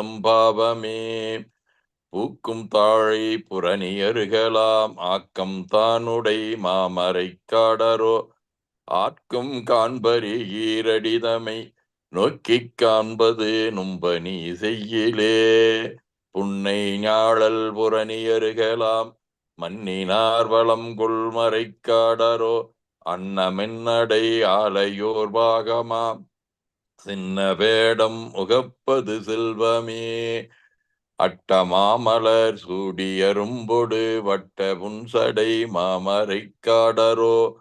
சம்பாவமே பூக்கும் தாழை புறணியருகலாம். ஆக்கம் தானுடை மாமரை காடரோ. ஆட்கும் காண்பரி ஈரடிதமை. நோக்கிக் காண்பது நும்பனி செய்யிலே. புன்னை ஞாழல் புறணியருகலாம். மன்னினார் வளம் கொள்மறை காடரோ. அன்னமென்னடை ஆலையோர் பாகமாம். சின்ன வேடம் உகப்பது செல்வமே. அட்டமாமலர் சூடியரும்பொடு வட்ட புன்சடை மாமரை காடரோ.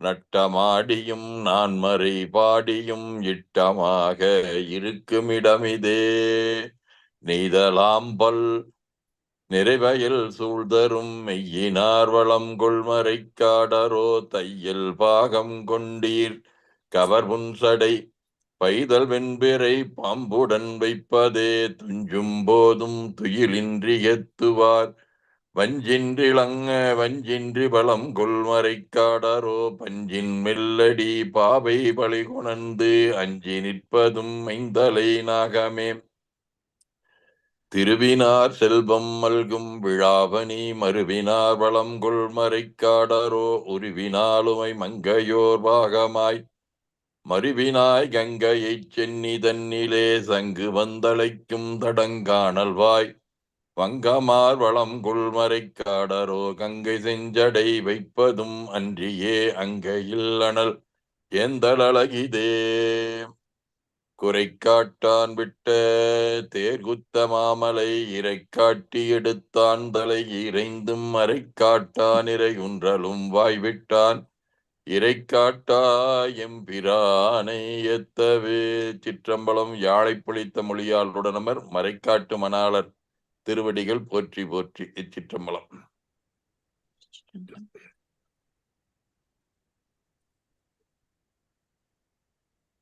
நட்டமாடியும் நான்மறை பாடியும் இட்டமாக இருக்குமிடமிதே. நெய்தலாம்பல் நிறைவயல் சூழ்தரும் மெய்யினார் வளம் கொள்மறை காடரோ. தையல் பாகம் கொண்டீர் கவர் புன்சடை பைதல் வெண்பிறை பாம்புடன் வைப்பதே துஞ்சும் போதும் துயிலின்றி எத்துவார். வஞ்சின்றிளங்க வஞ்சின்றி பலம் கொள்மறை காடரோ பஞ்சின் மெல்லடி பாவை பழி கொணர்ந்து அஞ்சி நிற்பதும் ஐந்தலை நாகமே. திருவினார் செல்வம் மல்கும் விழாவணி மறுவினார் வளம் கொள்மறை காடரோ உருவினாலுமை மங்கையோர் பாகமாய். மறுவினாய் கங்கையைச் சென்னி தன்னிலே சங்கு வந்தழைக்கும் தடங்காணல்வாய் வங்கமார் வளம் கொள்மறை காடரோ கங்கை செஞ்சடை வைப்பதும் அன்றியே அங்கையில் அனல். ஏந்தலகிதே குறைக்காட்டான் விட்ட தேர்குத்த மாமலை இறை காட்டி எடுத்தான் தலை இறைந்தும் அரை காட்டான் இறை உன்றலும் வாய்விட்டான். இறை காட்டா எம்பிரானை எத்தவே சிற்றம்பலம் யாழை பொழித்த மொழியால் உடனமர் மறைக்காட்டு மணாளர் திருவடிகள் போற்றி போற்றி. இச்சிற்றம்பலம்.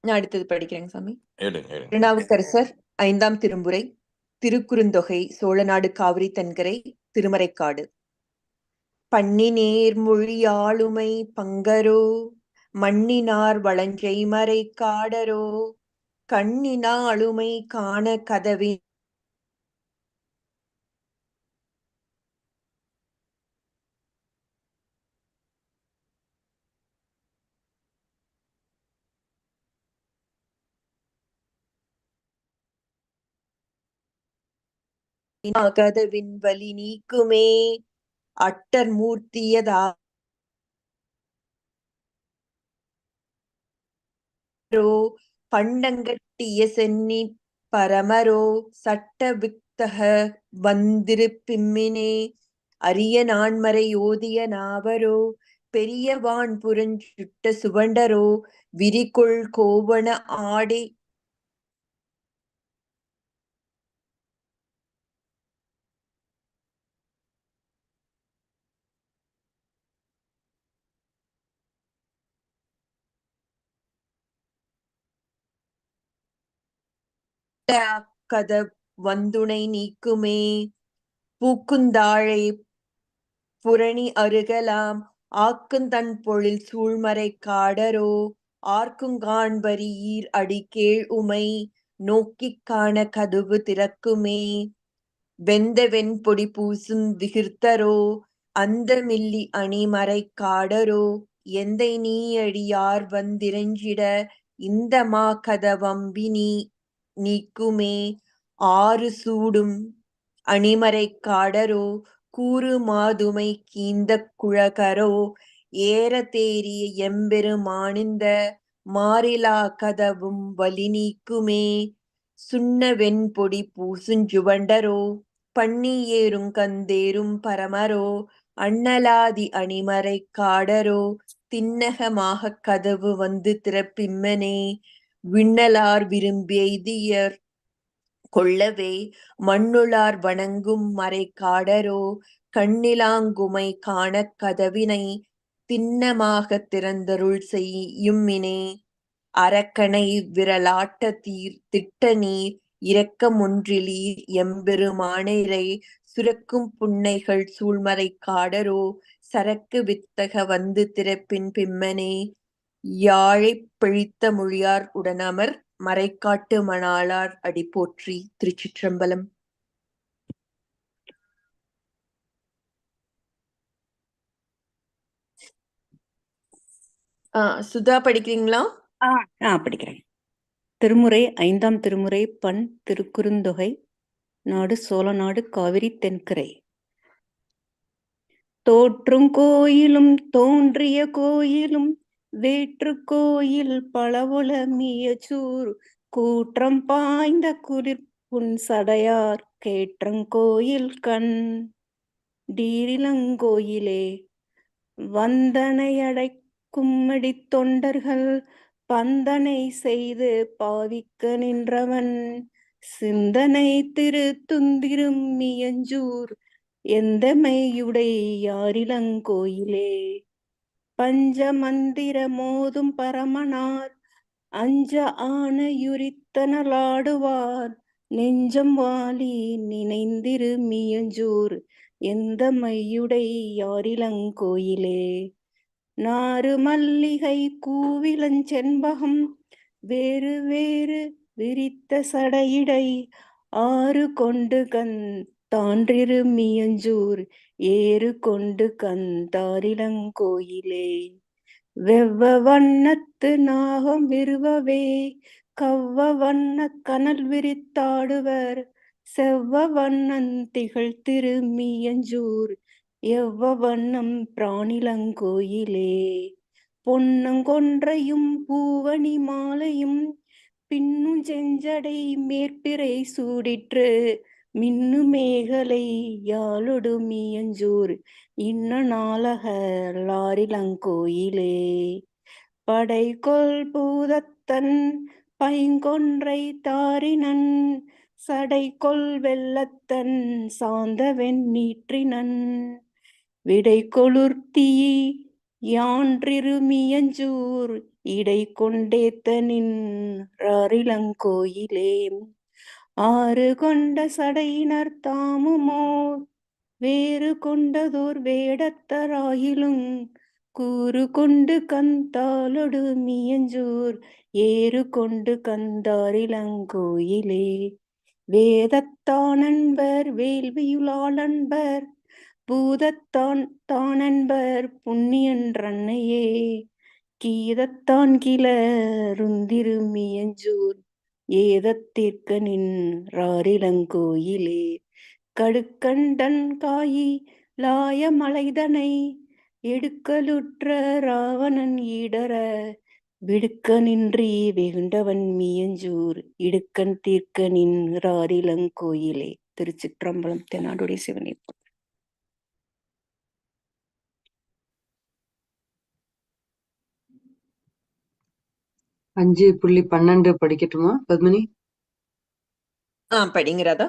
நான் அடுத்தது படிக்கிறேங்க சாமி. திருநாவுக்கரசர் ஐந்தாம் திருமுறை திருக்குறுந்தொகை சோழநாடு காவிரி தென்கரை திருமறைக்காடு. பண்ணி நேர் மொழியாளுமை பங்கரோ மண்ணினார் வளஞ்சை மறை காடரோ கண்ணினாளுமை காண கதவி கதவின் வலி நீக்குமே. அட்டர் மூர்த்தியதா பண்டங்கட்டிய சென்னி பரமரோ சட்ட வித்தக வந்திருப்பிம்மினே அரிய நான்மறை ஓதிய நாவரோ பெரியவான் புரஞ்சுட்ட சுவண்டரோ விரிகொள் கோவண ஆடை கத வந்துணை நீக்குமே. பூக்குந்தாழை புரணி அருகலாம். ஆக்குந்தன் பொழில் சூழ்மறை காடரோ. ஆர்க்குங்காண்பரி ஈர் அடிக்கேழ் உமை. நோக்கிக் காண கதுவு திறக்குமே. வெந்த வெண்பொடி பூசும் விகிர்த்தரோ. அந்த மில்லி அணிமறை காடரோ. எந்தை நீ அடியார் வந்திரஞ்சிட. இந்த மா கதவம்பி நீ நீக்குமே. ஆறு சூடும் அணிமறை காடரோ கூறு மாதுமை கீந்த குழகரோ ஏற தேறிய எம்பெருமானிந்த மாறிலா கதவும் வலி நீக்குமே. சுண்ண வெண்பொடி பூசுஞ்சுவண்டரோ பண்ணி ஏறும் கந்தேரும் பரமரோ அண்ணலாதி அணிமறை காடரோ திண்ணகமாக கதவு வந்து திறப்பிம்மனே. விண்ணலார் விரும்பியர் கொள்ளவே மண்ணுளார் வணங்கும் மறை காடரோ கண்ணிலாங்குமை காணக் கதவினை திண்ணமாக திறந்தருள் செய்யும்மினே அரக்கனை விரலாட்ட தீர் திட்ட நீர் இரக்கமொன்றிலீர் எம்பெருமானரை சுரக்கும் புன்னைகள் சூழ்மறை காடரோ சரக்கு வித்தக வந்து திறப்பின் பிம்மனே. யாழைப் பிழித்த மொழியார் உடனமர் மறைக்காட்டு மணாளார் அடி போற்றி திருச்சிற்றம்பலம். சுதா படிக்கிறீங்களா? ஆஹ் படிக்கிறேன். திருமுறை ஐந்தாம் திருமுறை பண் திருக்குறுந்தொகை நாடு சோழநாடு காவிரி தென்கரை. தோற்றும் கோயிலும் தோன்றிய கோயிலும் வேற்றுக்கோயில் கோயில் மியச்சூர் கூற்றம் பாய்ந்த குளிர் புன் சடையார் கேற்றங்கோயில் கண். டீரிலங்கோயிலே வந்தனையடை கும்மடி தொண்டர்கள் பந்தனை செய்து பாவிக்க நின்றவன். சிந்தனை திரு துந்திரும் மியஞ்சூர் எந்தமையுடை யாரிலங்கோயிலே? பஞ்சமந்திர மோதும் பரமனார் அஞ்ச ஆனையுரித்தனலாடுவார் நெஞ்சம் வாலி நினைந்திரு மியஞ்சூர் எந்த மையுடை யாரிலங்கோயிலே? நாறு மல்லிகை கூவிலஞ்செண்பகம் வேறு வேறு விரித்த சடையிடை. ஆறு கொண்டு கண் தான்றிரு மியஞ்சூர் ஏறு கொண்டு கந்தாரிலங்கோயிலே வெவ்வ வண்ணத்து நாகம் விருவவே கவ்வ வண்ண கனல் விரித்தாடுவர். செவ்வ வண்ணந்திகள் திருமியஞ்சூர் எவ்வ வண்ணம் பிராணிலங்கோயிலே பொன்னங்கொன்றையும் பூவணி மாலையும் பின்னும் செஞ்சடை மேற்பிறை சூடிற்று. மின்னு மேகலை யாழொடு மியஞ்சூர் இன்ன நாளக லாரிலங்கோயிலே. படைகொள் பூதத்தன் பைங்கொன்றை தாரினன் சடைகொள் வெள்ளத்தன் சாந்த வெண்ணீற்றினன் விடை கொளுர்த்தி யான்றிருமியஞ்சூர் இடை கொண்டேத்தனின் ராரிலங்கோயிலே. ஆறு கொண்ட சடையினர் தாமுமோர் வேறு கொண்டதோர் வேடத்தராயிலும் கூறு கொண்டு கந்தாலொடு மியஞ்சூர் ஏறு கொண்டு கந்தாரிலங்கோயிலே வேதத்தானன்பர் வேள்வியுளாளன்பர் பூதத்தான் தானன்பர் புண்ணியன்றன்னையே. கீதத்தான் கிளருந்திருமியஞ்சூர் ஏதத்திற்க நின்றாரிலங்கோயிலே கடுக்கண்டன் காயி லாய மலைதனை எடுக்கலுற்ற ராவணன் ஈடர விடுக்க நின்றி வெகுண்டவன் மியஞ்சூர் இடுக்கன் தீர்க்க நின்றாரிலங்கோயிலே திருச்சிற்றம்பலம் தென்னாடுடைய சிவனே. அஞ்சு புள்ளி பன்னெண்டு படிக்கட்டுமா பத்மினி? ஆ படிங்கிறதா?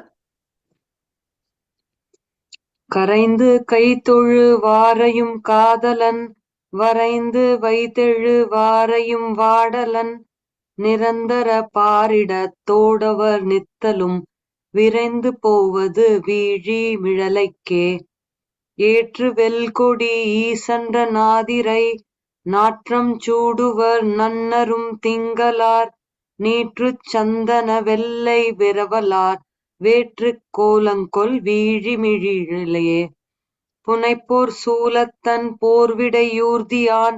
கரைந்து கைத்தொழு வாரையும் காதலன் வரைந்து வைத்தெழு வாரையும் வாடலன் நிரந்தர பாரிட தோடவர் நித்தலும் விரைந்து போவது வீழி மிழலைக்கே. ஏற்று வெல்கொடி ஈசன்ற நாதிரை நாற்றம் சூடுவர் நன்னரும் திங்களார் நீற்றுச் சந்தன வெள்ளை விரவலார் வேற்றுக் கோலங்கொல் வீழிமிழிழையே புனைப்போர் சூலத்தன் போர்விடையூர்தியான்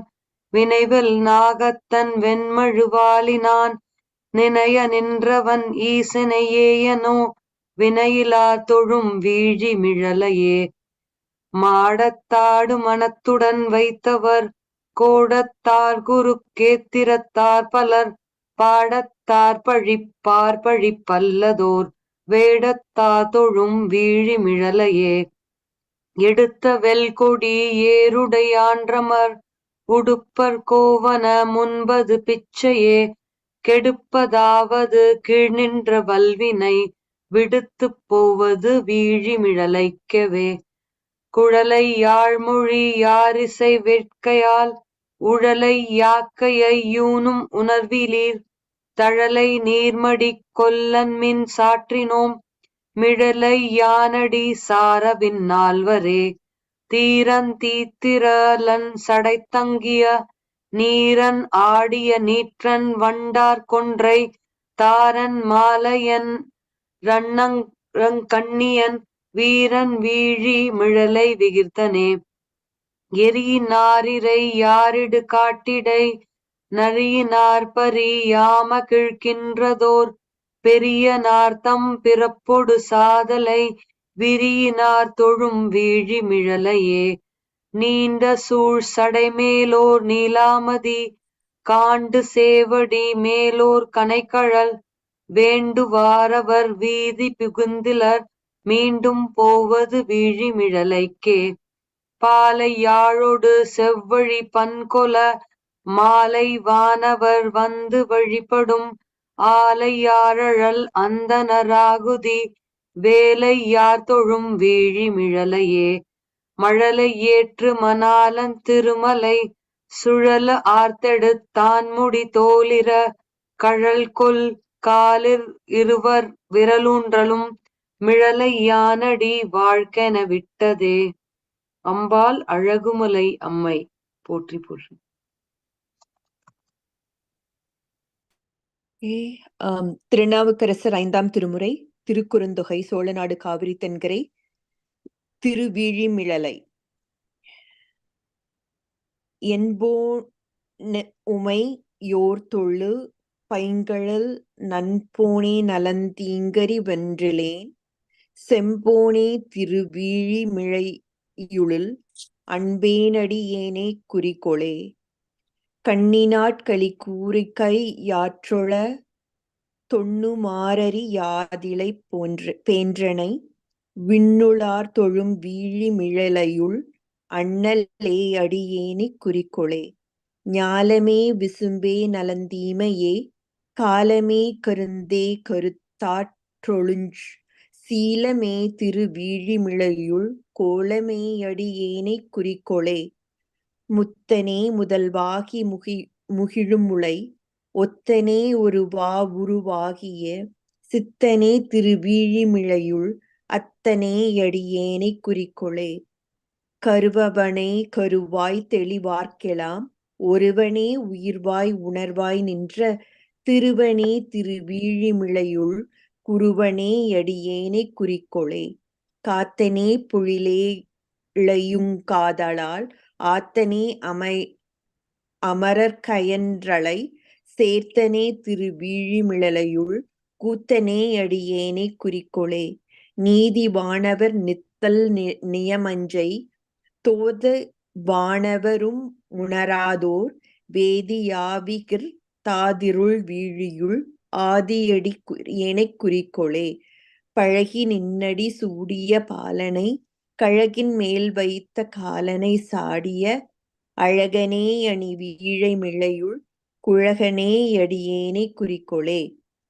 வினைவில் நாகத்தன் வெண்மழுவாலினான் நினைய நின்றவன் ஈசனையேயனோ வினையிலா தொழும் வீழிமிழலையே மாடத்தாடு மனத்துடன் வைத்தவர் கோடத்தார் குருக்கேத்திரத்தார் பலர் பாடத்தார் பழிப்பார் பழிப்பல்லதோர் வேடத்தா தொழும் வீழிமிழலையே எடுத்த வெல்கொடி ஏருடையான்றமர் உடுப்பர் கோவன முன்பது பிச்சையே. கெடுப்பதாவது கீழ் நின்ற வல்வினை விடுத்துப் போவது வீழிமிழலைக்கவே குழலை யாழ்மொழி யாரிசை வேட்கையால் உழலை யாக்கையை யூனும் உணர்விலீர் தழலை நீர்மடி கொல்லன்மின் சாற்றினோம் மிழலை யானடி சாரவின் நால்வரே. தீரன் தீத்திரலன் சடைத்தங்கிய நீரன் ஆடிய நீற்றன் வண்டார் கொன்றை தாரன் மாலையன் ரன்னங் ரங்கண்ணியன் வீரன் வீழி மிழலை விகிர்த்தனே. எரியினாரிரை யாரிடு காட்டிடை? நரியினார்பரி யாம கிழ்கின்றதோர்? பெரிய நார்த்தம் பிறப்பொடு சாதலை? விரியினார் தொழும் வீழி மிழலையே? நீண்ட சூழ் சடைமேலோர் நீலாமதி? காண்டு சேவடி மேலோர் கனைக்கழல் வேண்டுவாரவர் வீதி புகுந்திலர்? மீண்டும் போவது வீழிமிழலைக்கே பாலை யாழொடு செவ்வழி பன்கொல மாலை வானவர் வந்து வழிபடும் ஆலை யாழல் அந்தனராகுதி வேலை யார் தொழும் வீழிமிழலையே மழலை ஏற்று மணாலன் திருமலை சுழல ஆர்த்தெடுத் தான்முடி தோலிர கழல் கொல் காலிர் இருவர் விரலூன்றலும் மிழலை யானடி வாழ்க்கென விட்டதே. அம்பாள் அழகுமலை அம்மை. போற்றி போற்றி. திருநாவுக்கரசர் ஐந்தாம் திருமுறை திருக்குறுந்தொகை சோழநாடு காவிரி தென்கரை திருவிழிமிழலை. என்போ உமை யோர் தொழு பைங்கழல் நன்போனே நலந்தீங்கரி வென்றிலேன் செம்போனே திருவிழிமிழை அன்பேனடி அன்பேனடியேனே குறிக்கொளே. கண்ணினாட்களி கூறிக்கை யாற்றொழ தொண்ணுமாரரி யாதிலை போன்ற பேன்றனை. விண்ணுளார் தொழும் வீழிமிழலையுள் அண்ணலே அடியேனே குறிக்கொளே. ஞாலமே விசும்பே நலந்தீமையே காலமே கருந்தே கருத்தாற்றொழுஞ் சீலமே திரு வீழிமிழையுள் கோலமே அடியேனைக் முத்தனே முதல்வாகி முகி முகிழுமுளை ஒத்தனே ஒரு வா உருவாகிய சித்தனே திருவீழிமிழையுள் அத்தனே அடியேனை குறிக்கொளே. கருவவனே கருவாய் தெளிவார்க்கெலாம் ஒருவனே உயிர்வாய் உணர்வாய் நின்ற திருவனே திருவீழிமிழையுள் குருவனே அடியேனை குறிக்கொளே. காத்தனே பொழிலே இளையுங்காதலால் ஆத்தனே அமை அமரர்கயன்றலை சேர்த்தனே திருவிழிமிழலையுள் கூத்தனே அடியேனை குறிக்கொளே. நீதி வானவர் நித்தல் நி- நியமஞ்சை. தோத வானவரும் உணராதோர். வேதியாவிகிர் தாதிருள் வீழியுள் ஆதியடி ஏனைக் குறிக்கோளே. பழகி நின்னடி சூடிய பாலனை கழகின் மேல் வைத்த காலனை சாடிய அழகனே அணி வீழை மிளையுள் குழகனே அடியேனை குறிக்கோளே.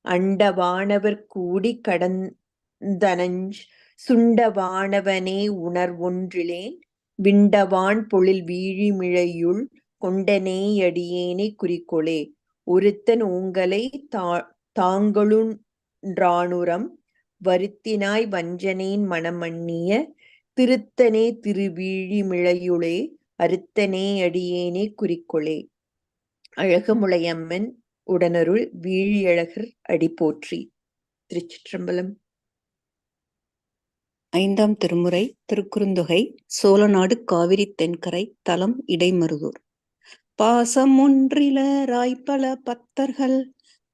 அண்டவானவர் கூடி கடந்தனஞ்ச் சுண்டவானவனே உணர்வொன்றிலேன் விண்டவான் பொழில் வீழிமிழையுள் கொண்டனே அடியேனை குறிக்கோளே. ஒருத்தன் உங்களை தா தாங்களுன்றானுரம் வருத்தினாய் வஞ்சனேன் மனமண்ணிய திருத்தனே திருவீழிமிழையுளே அறுத்தனே அடியேனே குறிக்கொளே. அழகமுளையம்மன் உடனருள் வீழியழகர் அடி போற்றி திருச்சிற்றம்பலம். ஐந்தாம் திருமுறை திருக்குறுந்தொகை சோழநாடு காவிரி தென்கரை தலம் இடைமருதூர். பாசம் ஒன்றில பக்தர்கள் பத்தர்கள்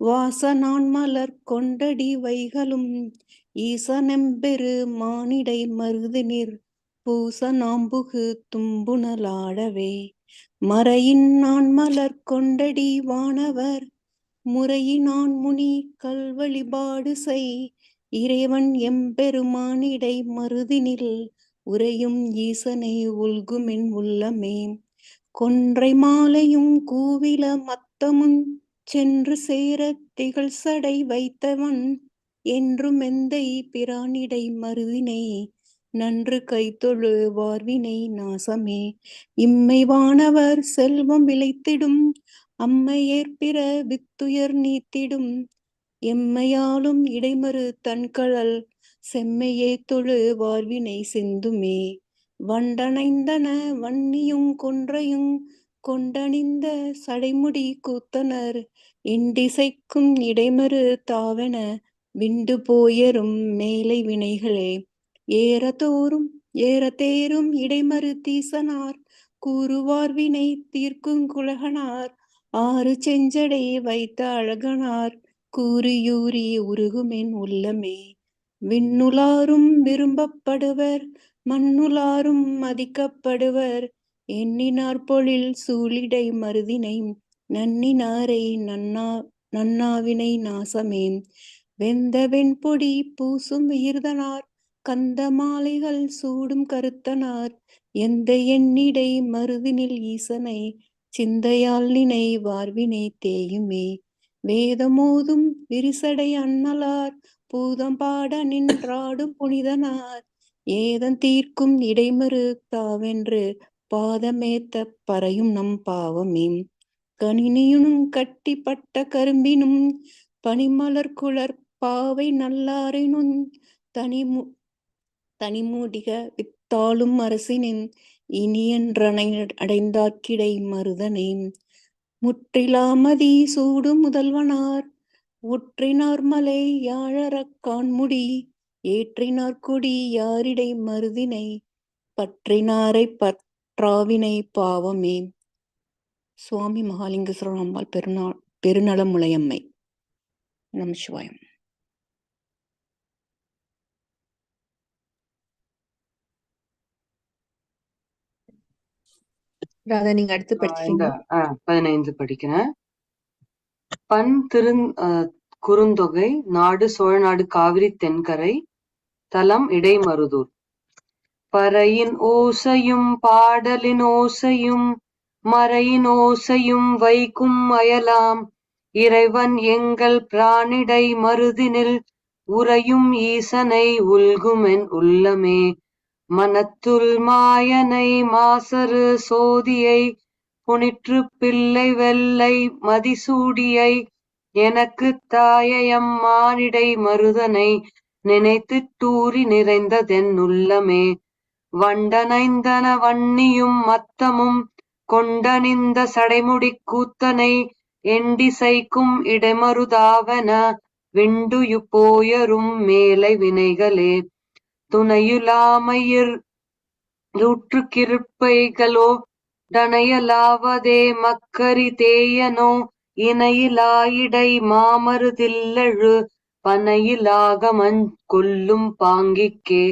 வாசனான் மலர் கொண்டடி வைகளும் ஈசனெம்பெரு மானிடை மருதினிர் பூச நாம்புகு தும்புணலாடவே மறையின் நான் மலர் கொண்டடி வானவர் முறையினான் முனி கல்வழிபாடு செய் இறைவன் எம்பெருமானிடை மருதினில் உரையும் ஈசனை உள்குமின் உள்ளமே. கொன்றை மாலையும் கூவில மத்தமும் சென்று சேர திகழ் சடை வைத்தவன் என்றும் எந்தை பிரானிடை மருதினை நன்று கைத்தொழு வார்வினை நாசமே. இம்மை வானவர் செல்வம் விளைத்திடும் அம்மையேற்பிற வித்துயர் நீத்திடும். எம்மையாலும் இடைமறு தன்கழல் செம்மையே தொழு வாழ்வினை சிந்துமே. வண்டணைந்தன வன்னியும் கொன்றையும் கொண்டணிந்த சடைமுடி கூத்தனர். இண்டிசைக்கும் இடைமறு தாவென விண்டு போயரும் மேலை வினைகளே. ஏறதோறும் ஏறத்தேரும் இடைமறு தீசனார். கூறுவார் வினை தீர்க்கும் குலகனார். ஆறு செஞ்சடை வைத்த அழகனார். கூறியூறி உருகுமென் உள்ளமே. விண்ணுலாரும் விரும்பப்படுவர். மண்ணுலாரும் மதிக்கப்படுவர். எண்ணினார் பொழில் சூழிடை மருதினை நன்னினாரை நன்னா நன்னாவினை நாசமே. வெந்த வெண்பொடி பூசும் உயிர்தனார் கந்த மாலைகள் சூடும் கருத்தனார். எந்த எண்ணிடை மருதினில் ஈசனை சிந்தையால் நினை வார்வினை தேயுமே. வேதமோதும் விரிசடை அண்ணலார் பூதம் பாட நின்றாடும் புனிதனார். ஏதன் தீர்க்கும் இடைமறு தாவென்று பாதமேத்த பறையும் நம் பாவமே கணினியுனும் கட்டிப்பட்ட கரும்பினும் பனிமலர் குளர் பாவை நல்லாரினும் தனிமு தனிமூடிக வித்தாளும் அரசினின் இனியன்றனை அடைந்தார்க்கிடை மருதனே முற்றிலாமதி சூடு முதல்வனார் ஒற்றினார் மலை யாழறக்கான்முடி ஏற்றினார் கொடி யாரிடை மருதினை? பற்றினாரை பற்றாவினை பாவமே. சுவாமி மகாலிங்கேஸ்வரர் அம்பாள் பெருநாள் பெருநலமுலையம்மை நம சிவாயம் ராதா நீங்க அடுத்து ஆஹ் பதினைந்து படிக்கிறேன். பண் திருந் ஆஹ் குறுந்தொகை நாடு சோழநாடு காவிரி தென்கரை தலம் இடைமருதூர். பறையின் ஓசையும் பாடலின் ஓசையும் மறையின் ஓசையும் வைக்கும் அயலாம். இறைவன் எங்கள் பிராணிடை மருதினில் உறையும் ஈசனை உல்குமென் உள்ளமே. மனத்துள் மாயனை மாசரு சோதியை புனிற்று பிள்ளை வெள்ளை மதிசூடியை எனக்குத் தாயையம் மானிடை மருதனை நினைத்துத் தூரி நிறைந்ததென் உள்ளமே. வண்டனைந்தன வன்னியும் மத்தமும் கொண்டணிந்த சடைமுடிக் கூத்தனை எண்டிசைக்கும் இடமருதாவன விண்டுயு போயரும் மேலை வினைகளே. துணையுலாமையிர் யூற்றுக்கிருப்பைகளோ டனையலாவதே மக்கரி தேயனோ இணையிலாயிடை மாமருதில்லழு பனையிலாகமஞ் கொல்லும் பாங்கிக்கே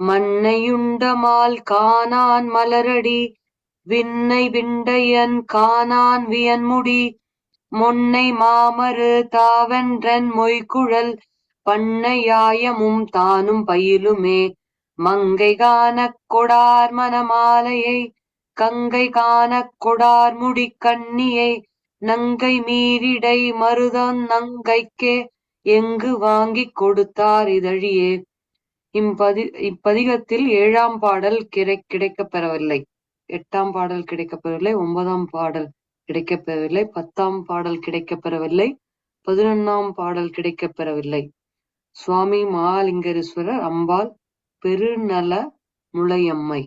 மண்ணையுண்டமால் காணான் மலரடி விண்ணை விண்டையன் காணான் வியன்முடி மொன்னை மாமரு தாவென்றன் மொய்குழல் பண்ணையாயமும் தானும் பயிலுமே மங்கை காணக் கொடார் மனமாலையை கங்கை காணக் கொடார் முடிக் கண்ணியை நங்கை மீறிடை மருதன் நங்கைக்கே எங்கு வாங்கிக் கொடுத்தார் இதழியே? இம்பதி இப்பதிகத்தில் ஏழாம் பாடல் கிடை கிடைக்கப் பெறவில்லை. எட்டாம் பாடல் கிடைக்கப்பெறவில்லை ஒன்பதாம் பாடல் கிடைக்கப் பெறவில்லை. பத்தாம் பாடல் கிடைக்கப் பெறவில்லை. பதினொன்னாம் பாடல் கிடைக்கப் பெறவில்லை. சுவாமி மகாலிங்கரீஸ்வரர் அம்பாள் பெருநல முளையம்மை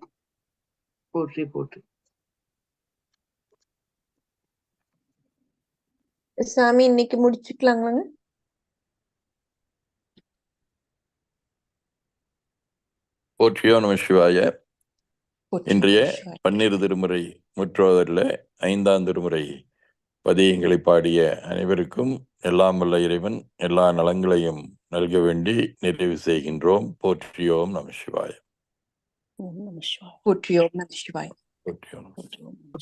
போற்றி போற்றி. சாமி இன்னைக்கு முடிச்சுக்கலாங்களாங்க? போற்றியோ நம சிவாய. இன்றைய. பன்னிரு திருமுறை முற்றோதரில் ஐந்தாம் திருமுறை பதியங்களை பாடிய அனைவருக்கும் எல்லாம் வல்ல இறைவன் எல்லா நலங்களையும் நல்க வேண்டி நிறைவு செய்கின்றோம். போற்றியோம் நம சிவாய. போற்றியோம் நம சிவாய். போற்றியோம்